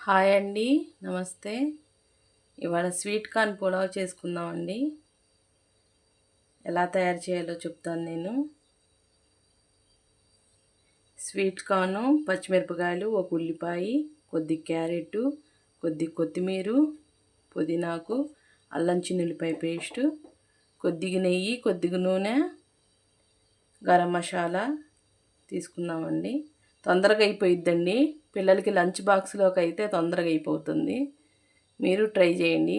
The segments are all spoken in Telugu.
హాయ్ అండి నమస్తే. ఇవాళ స్వీట్ కార్న్ పులావ్ చేసుకుందామండి. ఎలా తయారు చేయాలో చెప్తాను నేను. స్వీట్ కార్ను పచ్చిమిరపకాయలు ఒక ఉల్లిపాయ కొద్ది క్యారెట్ కొద్ది కొత్తిమీర పుదీనాకు అల్లం చిన్నుల్లిపాయ పేస్టు కొద్దిగా నెయ్యి కొద్దిగా నూనె గరం మసాలా తీసుకుందామండి. తొందరగా అయిపోయిద్దండి. పిల్లలకి లంచ్ బాక్స్లోకి అయితే తొందరగా అయిపోతుంది. మీరు ట్రై చేయండి.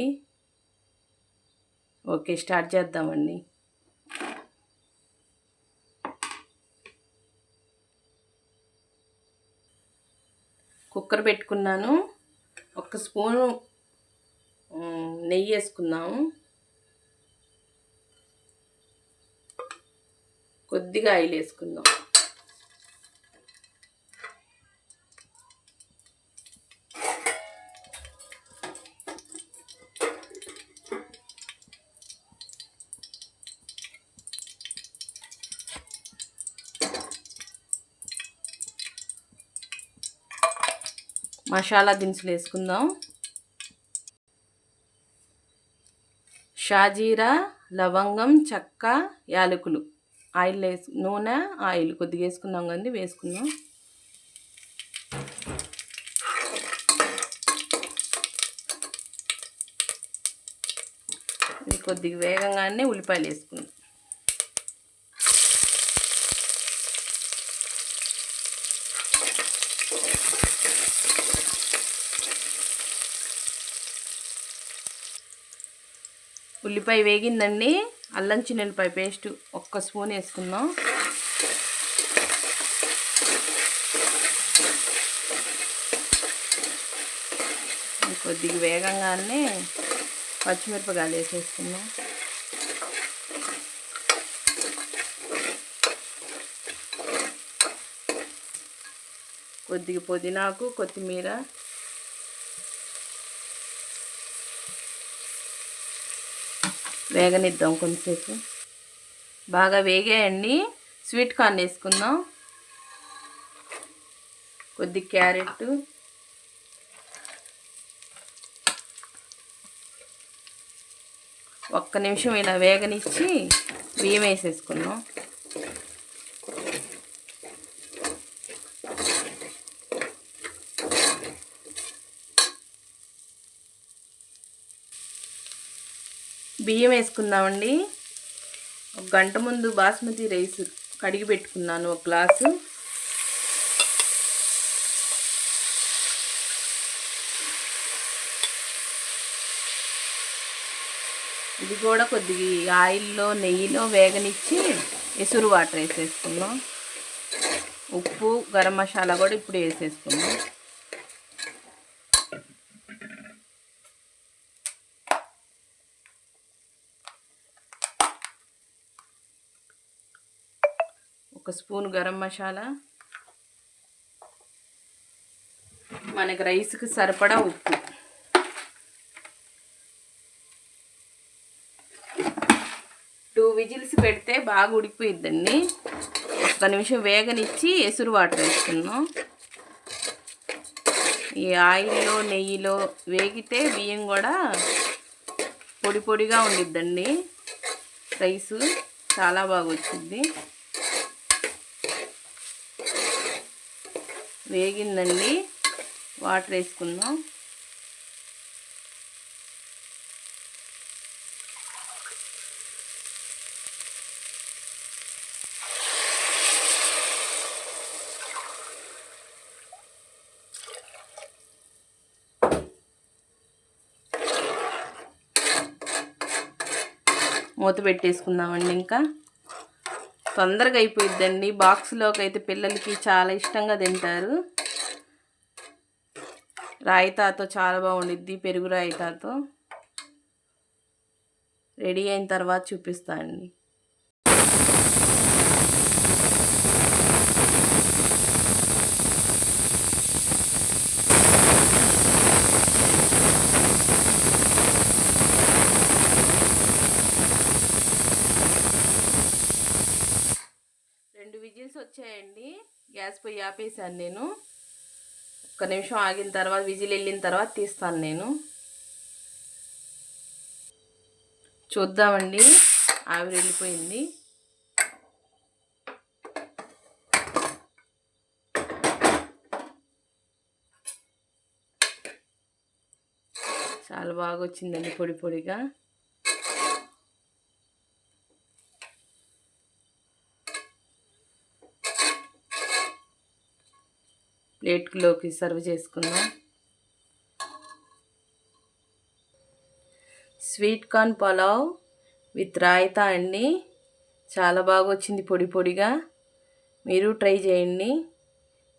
ఓకే స్టార్ట్ చేద్దామండి. కుక్కర్ పెట్టుకున్నాను. ఒక స్పూను నెయ్యి వేసుకున్నాము కొద్దిగా ఆయిల్ వేసుకుందాం. మసాలా దినుసులు వేసుకుందాం. షాజీరా లవంగం చెక్క యాలకులు. ఆయిల్ వేసు నూనె ఆయిల్. కొద్దిగా వేసుకున్నాం కానీ వేసుకుందాం. ఇది కొద్దిగా వేగంగానే ఉల్లిపాయలు వేసుకుందాం. ఉల్లిపాయ వేగిందండి. అల్లం చిన్నెల్లిపాయ పేస్ట్ ఒక్క స్పూన్ వేసుకుందాం. కొద్దిగా వేగంగానే పచ్చిమిరపకాయలు వేసేసుకుందాం. కొద్దిగా పుదీనాకు కొత్తిమీర వేగనిద్దాం కొంచెంసేపు. బాగా వేగాయండి. స్వీట్ కార్న్ వేసుకుందాం. కొద్ది క్యారెట్. ఒక్క నిమిషం ఇలా వేగనిచ్చి బియ్యం వేసేసుకున్నాం బియ్యం వేసుకుందామండి. ఒక గంట ముందు బాస్మతి రైస్ కడిగి పెట్టుకున్నాను ఒక గ్లాసు. ఇది కూడా కొద్దిగా ఆయిల్లో నెయ్యిలో వేగనిచ్చి ఎసురు వాటర్ వేసేసుకున్నాం ఉప్పు గరం మసాలా కూడా ఇప్పుడు వేసేసుకున్నాం ఒక స్పూన్ గరం మసాలా మనకి రైస్కి సరిపడా ఉప్పు. టూ విజిల్స్ పెడితే బాగా ఉడికిపోయిద్దండి. ఒక నిమిషం వేగనిచ్చి ఎసురు వాటర్ వేసుకున్నాం ఈ ఆయిల్లో నెయ్యిలో వేగితే బియ్యం కూడా పొడి పొడిగా ఉండిద్దండి. రైసు చాలా బాగా వచ్చింది. వేగిందండి. వాటర్ వేసుకుందాం. మూత పెట్టేసుకుందామండి ఇంకా. తొందరగా అయిపోయిద్దండి. బాక్స్లోకి అయితే పిల్లలకి చాలా ఇష్టంగా తింటారు. రాయితాతో చాలా బాగుండిద్ది పెరుగు రాయితాతో రెడీ అయిన తర్వాత చూపిస్తా అండి. అండి. గ్యాస్ పొయ్యి ఆపేసాను నేను. ఒక నిమిషం ఆగిన తర్వాత విజిల్ వెళ్ళిన తర్వాత తీస్తాను నేను. చూద్దామండి. ఆవిరి వెళ్ళిపోయింది. చాలా బాగా వచ్చిందండి పొడి పొడిగా. ప్లేట్లోకి సర్వ్ చేసుకుందాం. Sweet corn pulao with raita అండి. చాలా బాగా వచ్చింది పొడి పొడిగా. మీరు ట్రై చేయండి.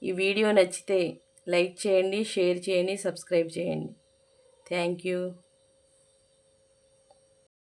ఈ వీడియో నచ్చితే లైక్ చేయండి షేర్ చేయండి సబ్స్క్రైబ్ చేయండి. Thank you.